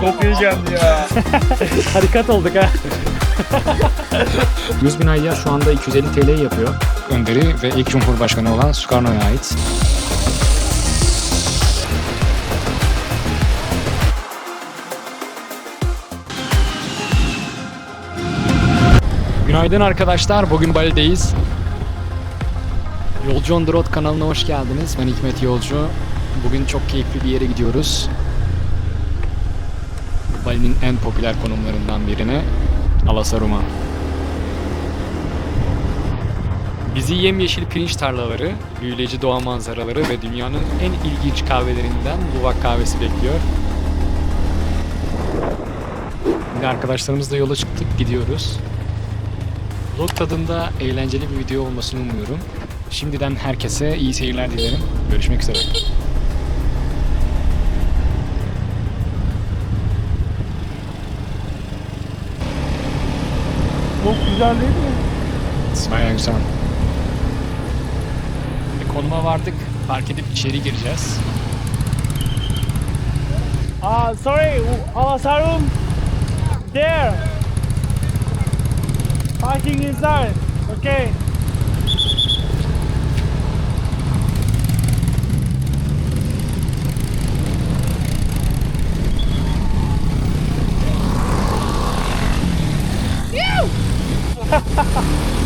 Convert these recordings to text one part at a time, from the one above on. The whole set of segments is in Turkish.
Çok heyecanlı ya. Harikat olduk ha. 100 bin ayya şu anda 250 TL yapıyor. Önderi ve ilk Cumhurbaşkanı olan Sukarno'ya ait. Günaydın arkadaşlar. Bugün Bali'deyiz. Yolcu on the Road kanalına hoş geldiniz. Ben Hikmet Yolcu. Bugün çok keyifli bir yere gidiyoruz. Bali'nin en popüler konumlarından birine Alasaruma. Bizi yemyeşil pirinç tarlaları, büyüleyici doğa manzaraları ve dünyanın en ilginç kahvelerinden Luvak kahvesi bekliyor. Yine arkadaşlarımızla yola çıktık, gidiyoruz. Vlog tadında eğlenceli bir video olmasını umuyorum. Şimdiden herkese iyi seyirler dilerim. Görüşmek üzere. Çok güzel değil mi? Bayağı güzel. Şimdi konuma vardık. Park edip içeri gireceğiz. Ah, sorry, Alasarum. There. Parking inside. Okay. Hello.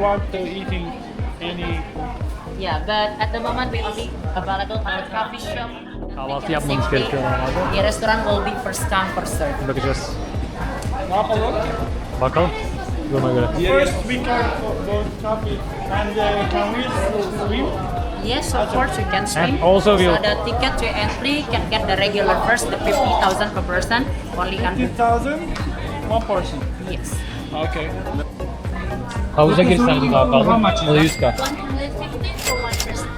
want uh, eating any. Yeah, but at the moment we only available on the coffee shop. Kahvaltı yapmamız gerekiyor normalde. The restaurant will be first come first serve. Bakacağız. Ne yapalım? Bakalım. Duruma göre. First we can go coffee and uh, can we swim? Yes, of course you can swim. And also so we'll- the ticket to entry can get the regular first, the fifty thousand per person. Only can 50,000 one person. yes. Okay. Havuza girsen daha How fazla. much is O da that? 100 k. One hundred fifty for one person.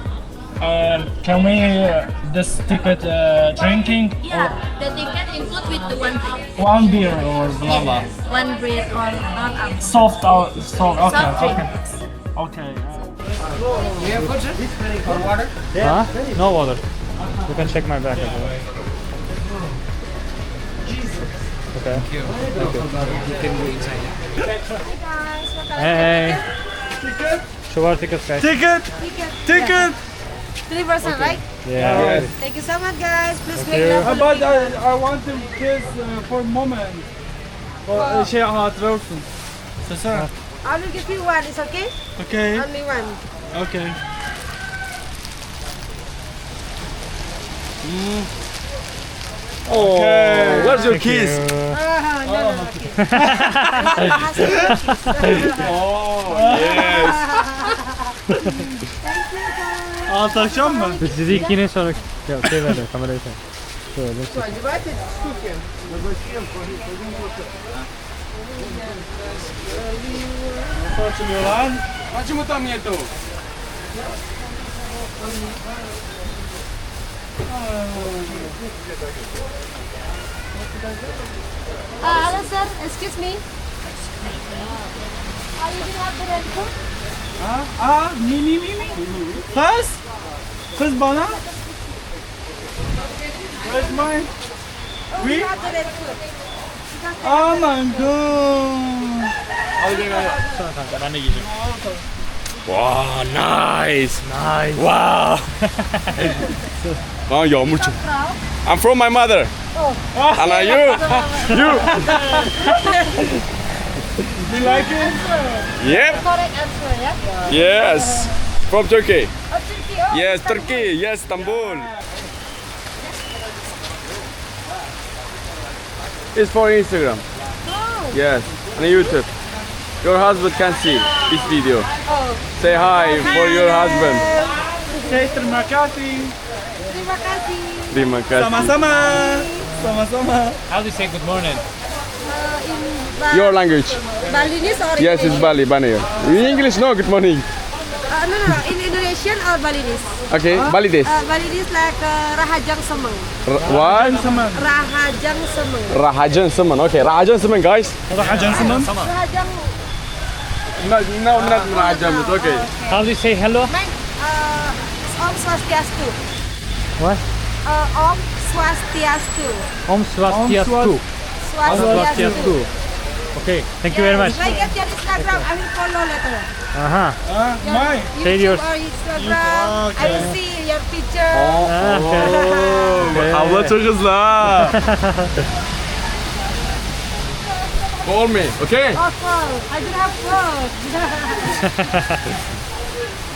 Uh, can we uh, this ticket uh, drinking Yeah, the ticket include with the one drink. one beer or blah blah? One bread or non alcohol. Soft or soft. Okay. Soft drink. Okay. Okay. Huh? No water. You can check my bag as well. Okay. Hey. Show our tickets, guys. Ticket. Ticket. Three percent, right? Yeah. Thank you so much, guys. Please you. wait Uh, but I, I want to kiss uh, for a moment. O şey hatıra olsun. Sesler. I will give you one. It's okay? Okay. Only one. Okay. Oh, where's your kiss? Uh, no, no, no, kiss. oh, yes. Anlaşacağım mı? Sizi ikiniz sonra ya, şey ver de kamerayı sen. Şöyle. Açmıyor lan. Açmıyor tam yeto. Uh, hello, sir. Excuse me. Are you doing have the red food? Ha? Aa mi mi mi mi. Kız. Kız bana. Where's mine? Oh, We? you have the red food. Oh my god. Sonra kanka ben de giyeceğim. Wow, nice. Nice. Wow. Ah, Aa yağmur çok. I'm from my mother. Oh. And are you? you. You like it? Yep. Correct answer, yeah? Yes. From Turkey. Oh, Turkey. Oh, Yes, Istanbul. Turkey. Yes, Istanbul. It's for Instagram. Oh. Yes, on YouTube. Your husband can see this video. Oh. Say hi for your husband. Say terima. Terima kasih. Terima kasih. Sama-sama. Sama-sama. How do you say good morning? Uh, in ba- Your language. Balinese or Yes, it's Bali, Bali. In English, no. Good morning. Uh, no, no, no. In Indonesian or Balinese? Okay, Bali this. Uh, Balinese like uh, Rahajang Semeng. R- what? Rahajang Semeng. Rahajan Semen. Okay, Rahajan Semen, guys. Rahajan semen. Rahajang. No, no, not Rahajan. It's okay. How do you say hello? Meng, uh, Om Swastiastu. What? Uh, Om Swastiastu. Om Swastiastu. Swastiastu. Swastiastu. Okay, thank you very much. If I get your Instagram, I will follow later. Aha. Ah, my. Say YouTube yours. or Instagram. I will see your picture. Okay. Oh, abla çok hızlı ha. Call me, okay? Oh. I don't have phone.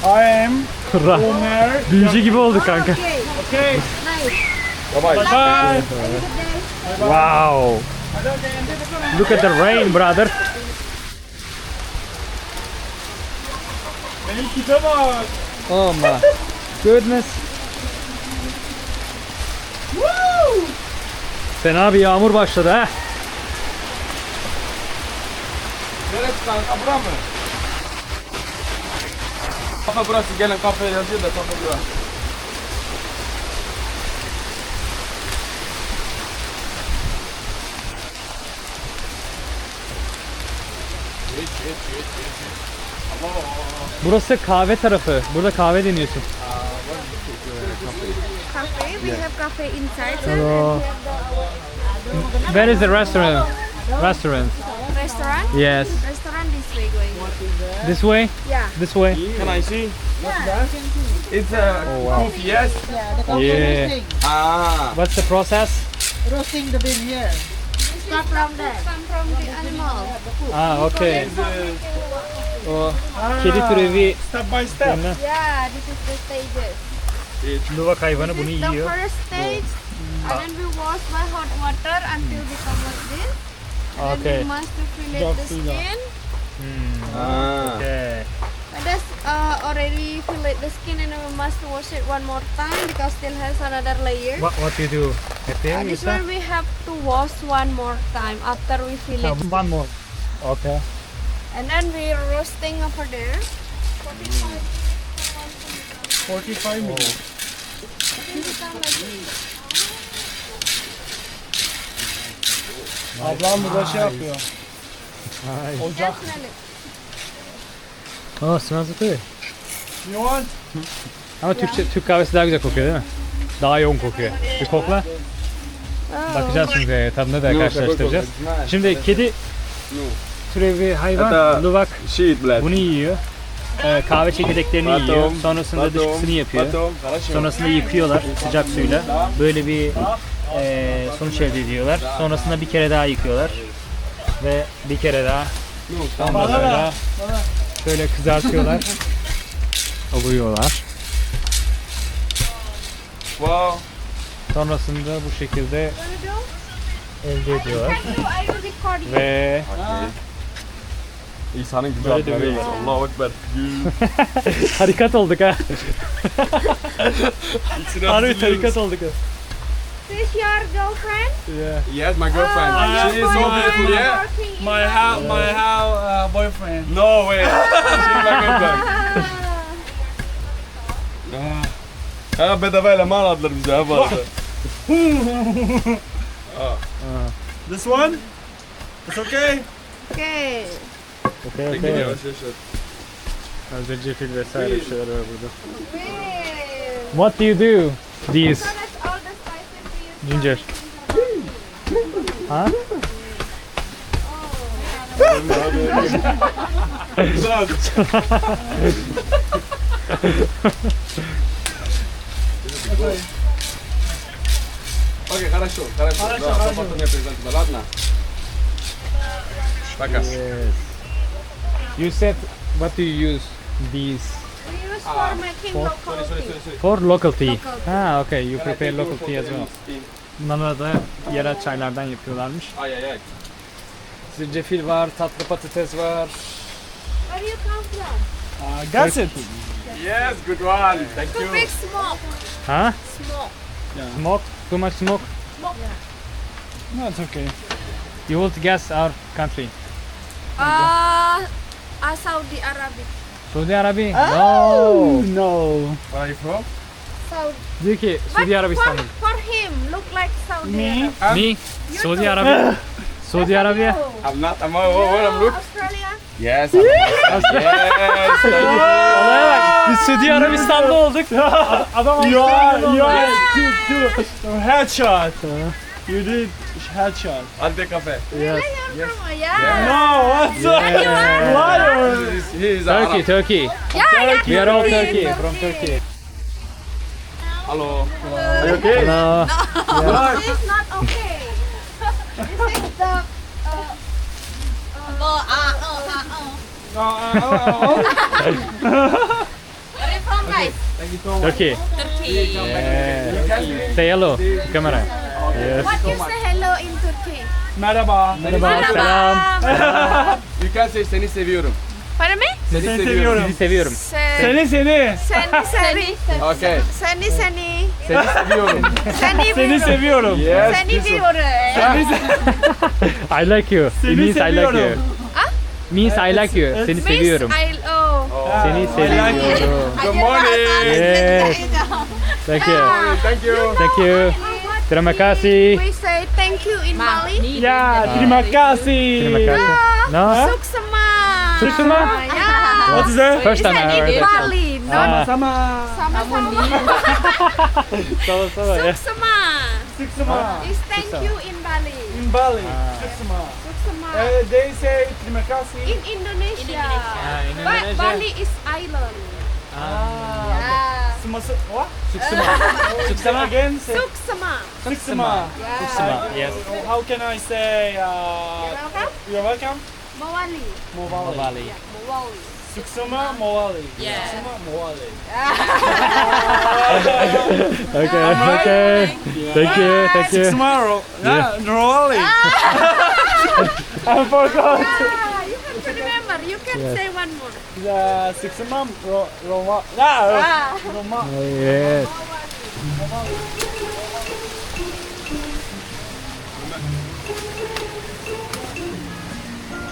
I am Ömer. Büyücü gibi oldu kanka. okay. Okay. Nice. Bye. Wow. Look at the rain brother. Benim tipe bak. Oh my goodness. Fena bir yağmur başladı ha. Neresi kanka bura mı? Kafe burası gelin kafe yazıyor da kafe bura. Burası kahve tarafı. Burada kahve deniyorsun. Cafe. We have cafe inside. Hello. Where is the restaurant? Restaurant. Restaurant. Yes. Restaurant this way going. This way? Yeah. This way? Can I see? What's that? It's a coffee, yes? Yeah. Ah. What's the process? Roasting the bean here. Start from there. Come from the animal. Ah, okay. O kedi türevi Step by step. yanına Yeah, this is the stages. luvak hayvanı bunu The first stage, and then we wash by hot water until become like this. And Okay. then we must to fillet the skin. Ah. Okay. But that's uh, already fillet the skin, and we must wash it one more time because still has another layer. What what you do? Happy? Uh, this one we have to wash one more time after we fillet. One more. Okay. And then we're roasting over there. 45 minutes. Ablam burada şey yapıyor. Ocak. Oh smells good. You want? Ama Türkçe, Türk kahvesi daha güzel kokuyor değil mi? Daha yoğun kokuyor. Bir kokla. Bakacağız şimdi e, tadına da karşılaştıracağız. Şimdi kedi türevi bir hayvan, luvak Shit, bunu yiyor. E, kahve çekirdeklerini yiyor. Sonrasında dışkısını yapıyor. Sonrasında yıkıyorlar sıcak suyla. Böyle bir e, sonuç elde ediyorlar. Sonrasında bir kere daha yıkıyorlar. Ve bir kere daha. Ondan sonra şöyle kızartıyorlar. Alıyorlar. Wow. Sonrasında bu şekilde elde ediyorlar. Ve İnsanın güzel Böyle haberi. dövüyorlar. Allahu Ekber. tarikat olduk ha. Harbi tarikat olduk ha. This your girlfriend? Yeah. Yes, my girlfriend. Oh, She is so beautiful, yeah? My how office. my how uh, boyfriend. No way. She's my girlfriend. Ha bedava eleman aldılar bize ha bu arada. This one? It's okay? Okay. Okey Peki, okey. yavaş yavaş. Hazır cefil vesaire bir şeyler var burada. Wait. What do you do? These. Ginger. Ha? Окей, хорошо, хорошо. Да, потом я признаю тебя, ладно? Пока. Yes. You said what do you use these We use for making local tea. for local tea? Local tea. Ha, okay. You prepare local tea as well. Bunları da yerel çaylardan yapıyorlarmış. Ay ay ay. Zencefil var, tatlı patates var. Where you come from? Uh, that's it. Yes, good one. Thank Too you. big smoke. Ha? Smoke. Smoke? Too much smoke? No, it's okay. You will guess our country. Uh, uh Saudi Arabic. Saudi Arabia? No. No. Where are you from? Saudi. Diyor ki Suudi Arabistan. for, for him, look like Saudi Me? Arabia. Me? Saudi. Arabia. Saudi Arabia. I'm not. I'm. Oh, oh, I'm look. Australia. Yes. I'm, yes. Olaya bak. Biz Suudi Arabistan'da olduk. Adam You are, you are, two, two, headshot. You did headshot. Ante cafe. Yes. You're from yeah. No, what's up? Liar. He is, Turkey, Arab. Turkey. Yeah, yeah. We are all Turkey, Turkey, from Turkey. Hello. Are you okay? Hello. This is not okay. this is the uh, Uh, uh, uh, uh, Where you from, guys? Turkey. Turkey. Yeah. Say hello to camera. Yes. what you say hello in Turkey? Merhaba. Merhaba, selam. You can say seni seviyorum. Pardon me? Seni, Seni seviyorum. Sizi seviyorum. Se- Seni seni. Seni seni. Okay. Seni seni. Seni seviyorum. Seni Seni seviyorum. Yes. Seni one. diyorum. I like you. It Seni means I like you. seviyorum. Means I like you. Seni seviyorum. I oh. Seni seviyorum. Good morning. Yes. Thank you. Thank you. Thank you. Terima kasih. We say thank you in Bali. Ya, terima kasih. Terima kasih. No? Suksema. Suksema? Yeah. What is that? First time I heard it. Bali. No. Ah, Sama. Sama-sama. Sama sama ya. Suksema. Suksema. Is thank you in Bali. In Bali. Suksema. Suksema. Uh, they say terima kasih. In Indonesia. Ah, in But Indonesia. Bali is island. Ah. Yeah. Sumas what? Suksema. Suksema. Again, say Suksema. Suksema. Yeah. Suksema. Yes. How can I say uh, Welcome. you're welcome? Mawali. Mowali. Bali. Mawali. Suksema Mowali. Yeah. Suksema Mowali. Okay. Okay. Thank you. Thank you. Suksema Ro- yeah, Mowali. I forgot. Ah, you have to remember. You can say one more. The Suksema Ro- Roma. Ah, Ah. Roma. Oh, yes.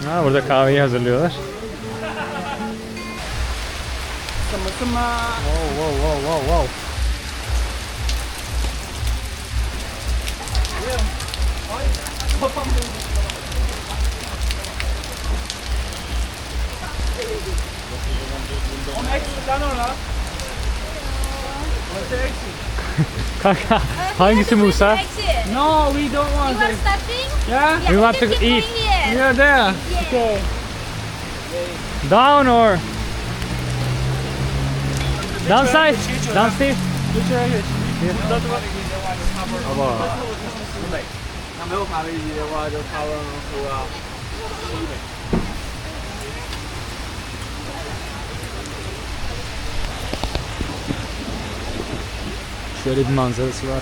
Ha, burada kahveyi hazırlıyorlar. Sama sama. Wow, wow, wow, wow, wow. On? Kanka hangisi Musa? No, we don't want You are exit. starting? Yeah? We want to eat. Going here. We are there. Okay. Down or? Downside? Downstairs? Geç şuraya geç. Baba. Şöyle bir manzarası var.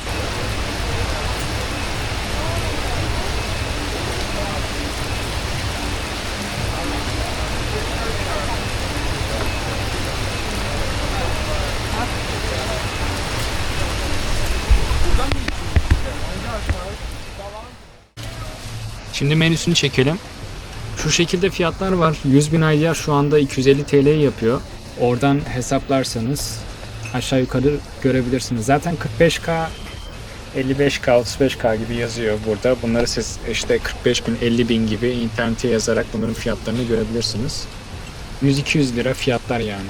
Şimdi menüsünü çekelim. Şu şekilde fiyatlar var. 100 bin IDR şu anda 250 TL yapıyor. Oradan hesaplarsanız aşağı yukarı görebilirsiniz. Zaten 45K 55K, 35K gibi yazıyor burada. Bunları siz işte 45 bin, 50 bin gibi internete yazarak bunların fiyatlarını görebilirsiniz. 100-200 lira fiyatlar yani.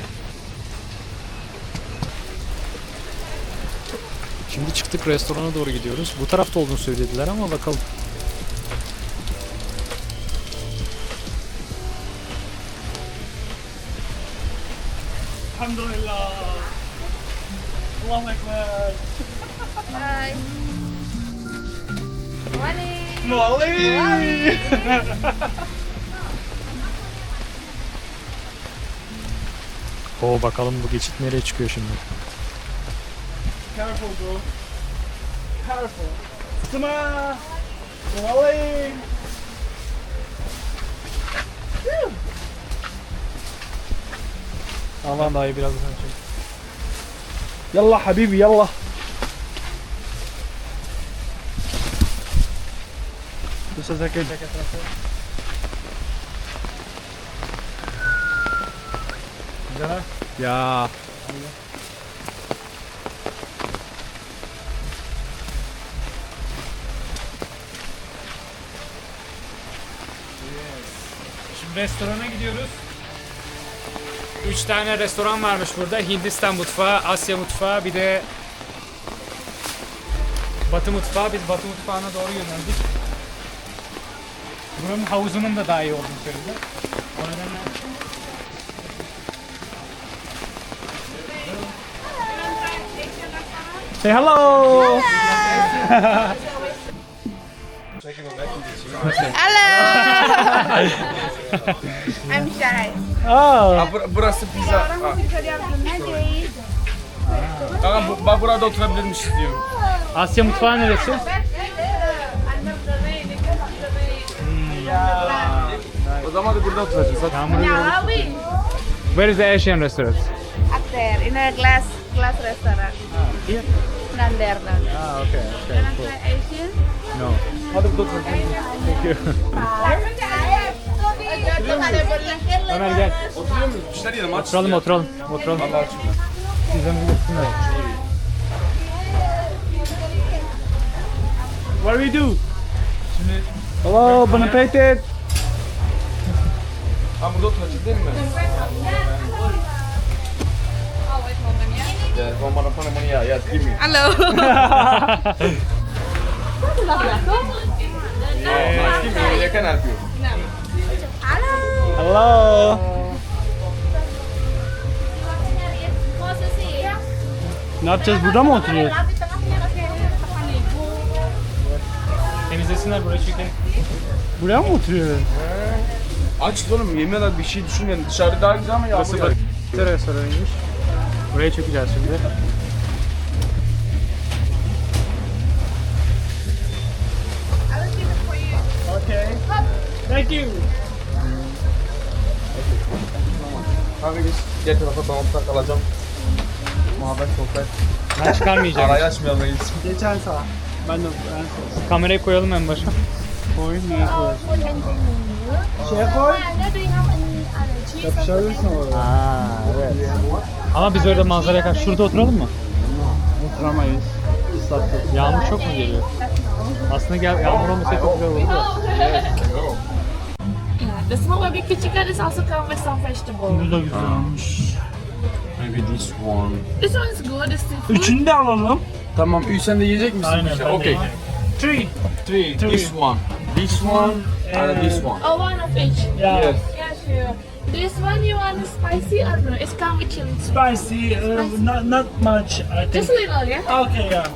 Şimdi çıktık restorana doğru gidiyoruz. Bu tarafta olduğunu söylediler ama bakalım. Mowali. Oo bakalım bu geçit nereye çıkıyor şimdi. Careful bro. Careful. Sıma. Rolling. Aman dayı biraz daha çek. Yallah habibi yallah. Just a second. Ya. Şimdi restorana gidiyoruz. Üç tane restoran varmış burada. Hindistan mutfağı, Asya mutfağı, bir de Batı mutfağı. Biz Batı mutfağına doğru yöneldik. Buranın havuzunun da daha iyi olduğunu söyledi. O nedenle Say hello. Hello. I'm shy. Aa. burası pizza. Ha. Bu, bak burada oturabilirmişiz diyor. Asya mutfağı neresi? O zaman da burada oturacağız. Hadi. Yağmur yağıyor. Where is the Asian restaurant? Up there in a glass glass restaurant. here? Down there, down there. Ah, okay, okay, cool. Asian. No. Hadi burada oturalım. Thank you. Ömer gel. Oturuyor muyuz? Bir şeyler yiyelim. Oturalım, oturalım. Oturalım. Allah aşkına. Pizzamızı getirsinler. What do we do? Hello, bon appetit. Ha burada oturacağız değil mi? Yeah, one more upon money. Yeah, yes, give me. Hello. No, give me. I can help you. Hello. Ne yapacağız? Burada mı oturuyoruz? Temizlesinler burayı çünkü. Buraya mı oturuyoruz? Aç oğlum yemiyorlar bir şey düşünmeyin. Dışarı daha güzel ama yağmur yağıyor. Pizza restoranıymış. Buraya çökeceğiz şimdi. Okay. Thank you. Kanka geç. Diğer tarafa ortak kalacağım. Muhabbet sohbet. Ben çıkarmayacağım. Arayı açmayalım. Geçen sağ. Ben de ben. Kamerayı koyalım en başa. Koyayım neye koyayım? Şeye koy. Yapışabilirsin oraya. Aa, evet. Ama biz orada manzaraya karşı şurada oturalım mı? Oturamayız. Islattık. Yağmur çok mu geliyor? Aslında gel yağmur olmasaydı çok güzel olurdu. da. The small barbecue chicken is also come with some vegetable. Bu da güzelmiş. Maybe this one. This one is good, it's seafood. Üçünü de alalım. Tamam, üç sen de yiyecek misin? Aynen, şey? ben de Okay. yiyeceğim. Three. Three. Three. This one. This one. And this one. Oh, one of each. Yeah. Yes. Yeah, sure. This one you want spicy or no? It's come with chili. Spicy, uh, not, not much, I think. Just a little, yeah? Okay, yeah.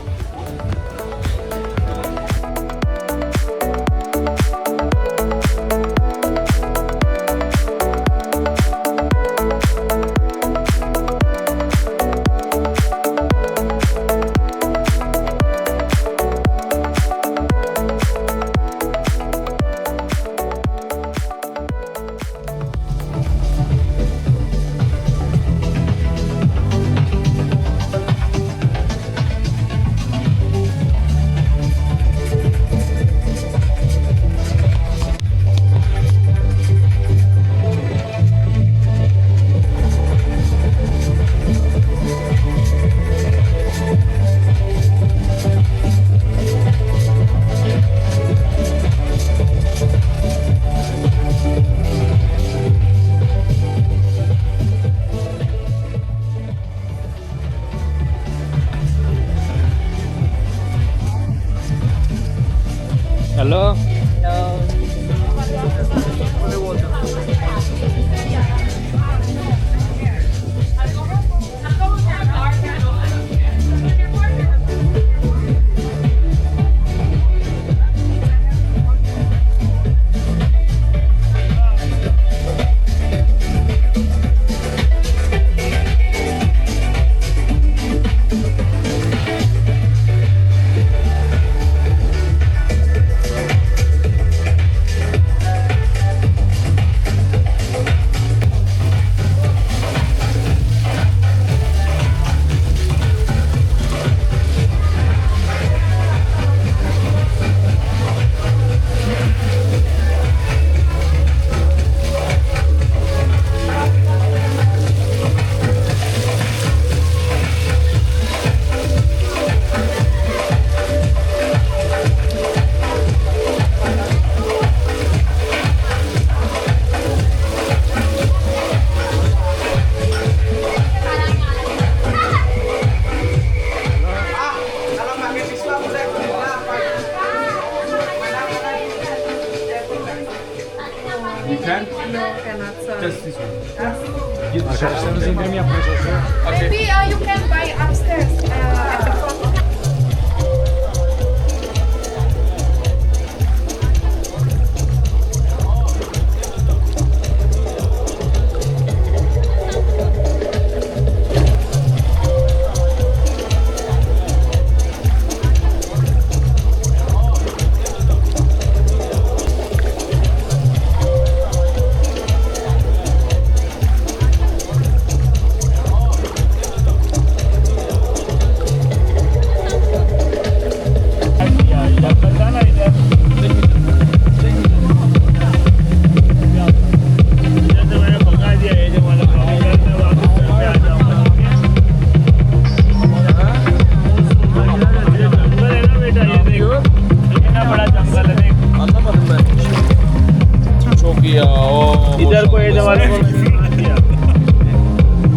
Ya. Oo, İder koy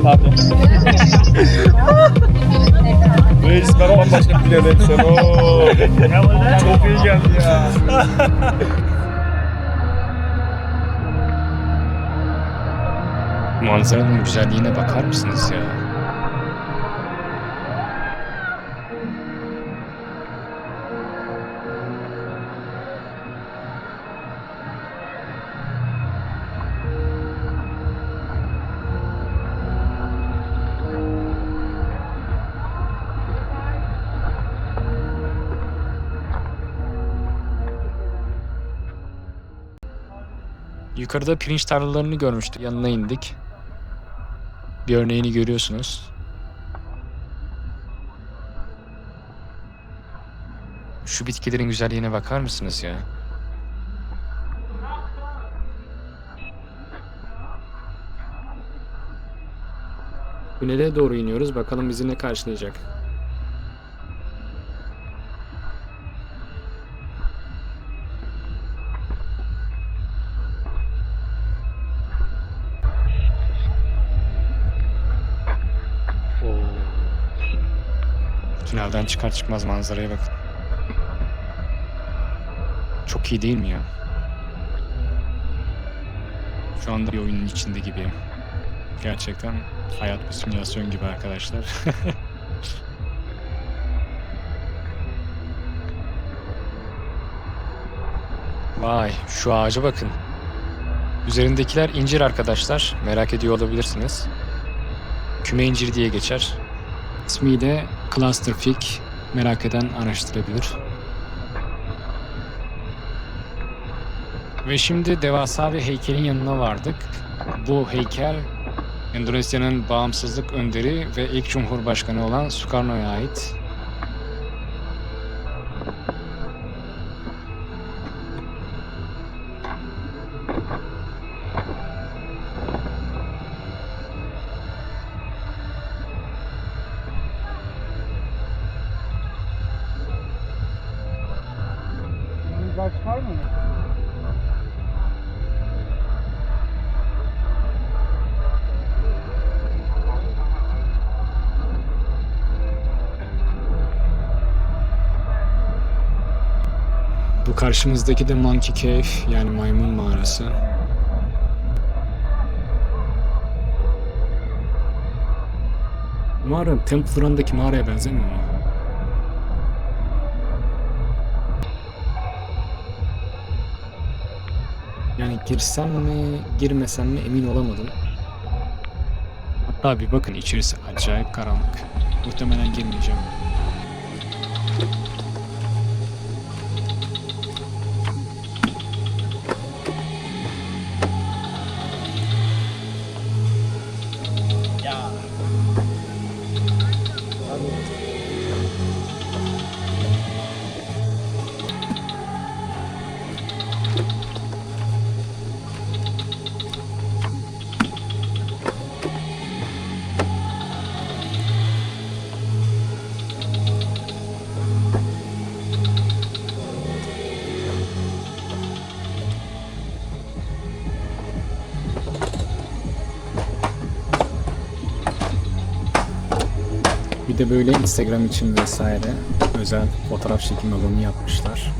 Pardon. Reis ben bambaşka bir yerden sen. Çok iyi geldi ya. Manzaranın güzelliğine bakar mısınız ya? Yukarıda pirinç tarlalarını görmüştük. Yanına indik. Bir örneğini görüyorsunuz. Şu bitkilerin güzelliğine bakar mısınız ya? Tünele doğru iniyoruz. Bakalım bizi ne karşılayacak. Tünelden çıkar çıkmaz manzaraya bakın. Çok iyi değil mi ya? Şu anda bir oyunun içinde gibiyim. Gerçekten hayat bir simülasyon gibi arkadaşlar. Vay şu ağaca bakın. Üzerindekiler incir arkadaşlar. Merak ediyor olabilirsiniz. Küme inciri diye geçer. İsmi de Cluster Fig. Merak eden araştırabilir. Ve şimdi devasa bir heykelin yanına vardık. Bu heykel Endonezya'nın bağımsızlık önderi ve ilk cumhurbaşkanı olan Sukarno'ya ait. Bu karşımızdaki de Monkey Cave yani maymun mağarası. Mağara Temple Run'daki mağaraya benzemiyor mu? Yani girsem mi, girmesem mi emin olamadım. Hatta bir bakın içerisi acayip karanlık. Muhtemelen girmeyeceğim. böyle Instagram için vesaire özel fotoğraf çekim alanı yapmışlar.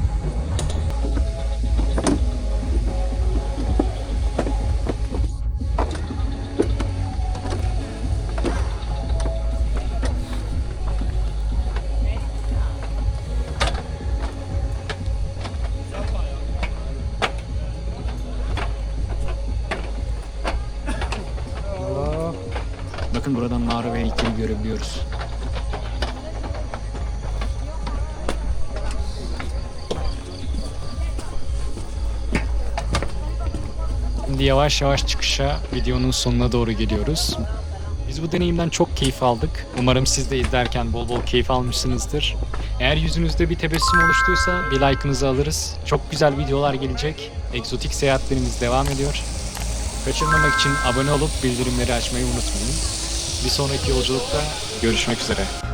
Bakın buradan mağara ve heykeli görebiliyoruz. Şimdi yavaş yavaş çıkışa videonun sonuna doğru geliyoruz. Biz bu deneyimden çok keyif aldık. Umarım siz de izlerken bol bol keyif almışsınızdır. Eğer yüzünüzde bir tebessüm oluştuysa bir like'ınızı alırız. Çok güzel videolar gelecek. Egzotik seyahatlerimiz devam ediyor. Kaçırmamak için abone olup bildirimleri açmayı unutmayın. Bir sonraki yolculukta görüşmek üzere.